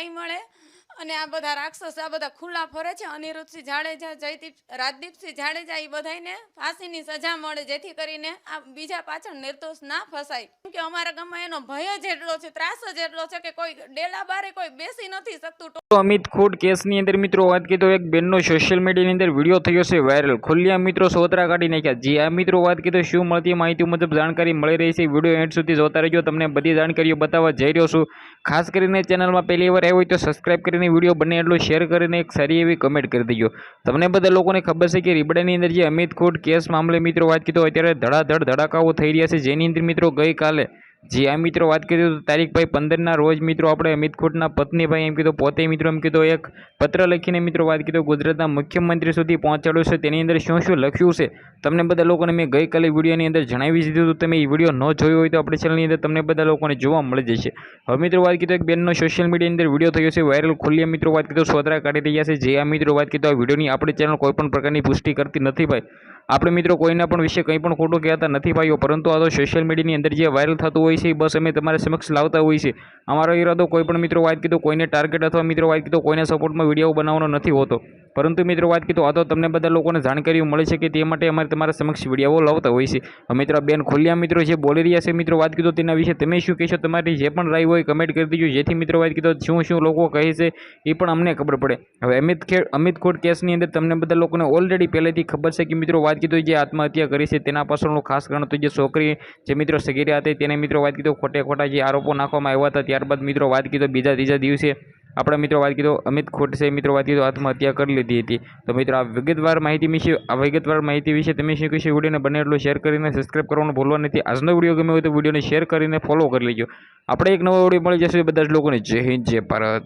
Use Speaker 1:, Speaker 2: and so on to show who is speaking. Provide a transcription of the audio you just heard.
Speaker 1: નહીં મળે અને આ બધા રાક્ષસ, આ બધા ખુલ્લા ફરે છે. અનિરુદ્ધસિંહ જાડેજા, જયદીપ, રાજદીપસિંહ જાડેજા એ બધાને ફાંસીની સજા મળે, જેથી કરીને આ બીજા પાછળ નિર્દોષ ના ફસાય. કેમ કે અમારા ગામમાં એનો ભય જ એટલો છે, ત્રાસ જ એટલો છે કે કોઈ ડેલા બારે કોઈ બેસી નથી શકતું.
Speaker 2: અમિત ખોટ કેસની અંદર મિત્રો વાત કીધો, એક બેનનો સોશિયલ મીડિયાની અંદર વીડિયો થયો છે વાયરલ ખુલ્લા મિત્રો સોતરા કાઢી નાખ્યા. જે, આ મિત્રો વાત કીધો, શું મળતી માહિતી મુજબ જાણકારી મળી રહી છે. વીડિયો એન્ડ સુધી જોતા રહેજો. તમને બધી જાણકારીઓ બતાવવા જઈ રહ્યો છું. ખાસ કરીને ચેનલમાં પહેલી વાર આવ્યો હોય તો સબસ્ક્રાઇબ કરીને વીડિયો બને એટલો શેર કરીને એક સારી એવી કમેન્ટ કરી દેજો. તમને બધા લોકોને ખબર છે કે રીબડાની અંદર જે અમિત ખોટ કેસ મામલે મિત્રો વાત કીધો અત્યારે ધડાધડ ધડાકાઓ થઈ રહ્યા છે. જેની અંદર મિત્રો ગઈકાલે જી, આ મિત્રો વાત કરીએ તો તારીખ ભાઈ પંદરના રોજ મિત્રો આપણે અમિત ખોટના પત્ની ભાઈ એમ કીધું, પોતે મિત્રો એમ કીધું, એક પત્ર લખીને મિત્રો વાત કીધું, ગુજરાતના મુખ્યમંત્રી સુધી પહોંચાડ્યું છે, તેની અંદર શું શું લખ્યું છે, તમને બધા લોકોને મેં ગઈકાલે વિડીયોની અંદર જણાવી દીધું હતું, તમે એ વીડિયો ન જોયો હોય તો આપણી ચેનલની અંદર તમને બધા લોકોને જોવા મળી જશે. હવે મિત્રો વાત કીધું, એક બેનનો સોશિયલ મીડિયાની અંદર વીડિયો થયો છે વાયરલ ખુલ્લી મિત્રો વાત કીધું સોતરા કાઢી રહ્યા છે, જે આ મિત્રો વાત કીધું, આ વિડીયોની આપણી ચેનલ કોઈ પણ પ્રકારની પુષ્ટિ કરતી નથી ભાઈ. આપણે મિત્રો કોઈના પણ વિશે કંઈ પણ ખોટું કહેતા નથી ભાઈઓ, પરંતુ આ તો સોશિયલ મીડિયાની અંદર જે વાયરલ થતું હોય છે એ બસ અમે તમારા સમક્ષ લાવતા હોય છે અમારો ઈરાદો કોઈ પણ મિત્રો વાત કીધું કોઈને ટાર્ગેટ અથવા મિત્રો વાત કીધું કોઈને સપોર્ટમાં વીડિયો બનાવવાનો નથી હોતો. પરંતુ મિત્રો વાત કીધું, આ તો તમને બધા લોકોને જાણકારીઓ મળે છે કે તે માટે અમારે તમારા સમક્ષ વીડિયો લાવતા હોય છે. મિત્રો બેન ખુલ્યા મિત્રો જે બોલી રહ્યા છે, મિત્રો વાત કીધું તેના વિશે તમે શું કહેશો? તમારી જે પણ રાય હોય કમેન્ટ કરી દેજો. જેથી મિત્રો વાત કીધું શું શું લોકો કહે છે એ પણ અમને ખબર પડે. હવે અમિત ખેડ, અમિત ખોટ કેસની અંદર તમને બધા લોકોને ઓલરેડી પહેલેથી ખબર છે કે મિત્રો વાત કીધું જે આત્મહત્યા કરી છે તેના પાછળનું ખાસ કારણ તો જે છોકરી જે મિત્રો સગીરા હતી, તેને મિત્રો વાત કીધું ખોટે ખોટા જે આરોપો નાખવામાં આવ્યા હતા, ત્યારબાદ મિત્રો વાત કીધું બીજા ત્રીજા દિવસે આપણા મિત્રો વાત કીધું, અમિત ખોટસે મિત્રો વાત કીધું, આત્મહત્યા કરી લીધી હતી. તો મિત્રો, આ વિગતવાર માહિતી વિશે આ વિગતવાર માહિતી વિશે તમે શું કહેશો? વિડીયોને બને એટલું શેર કરીને સબસ્ક્રાઈબ કરવાનું ભૂલવા નથી. આજનો વીડિયો ગમે હોય તો વિડીયોને શેર કરીને ફોલો કરી લેજો. આપણે એક નવો વીડિયો મળી જશે. બધા જ લોકોને જય હિન્દ, જય ભારત.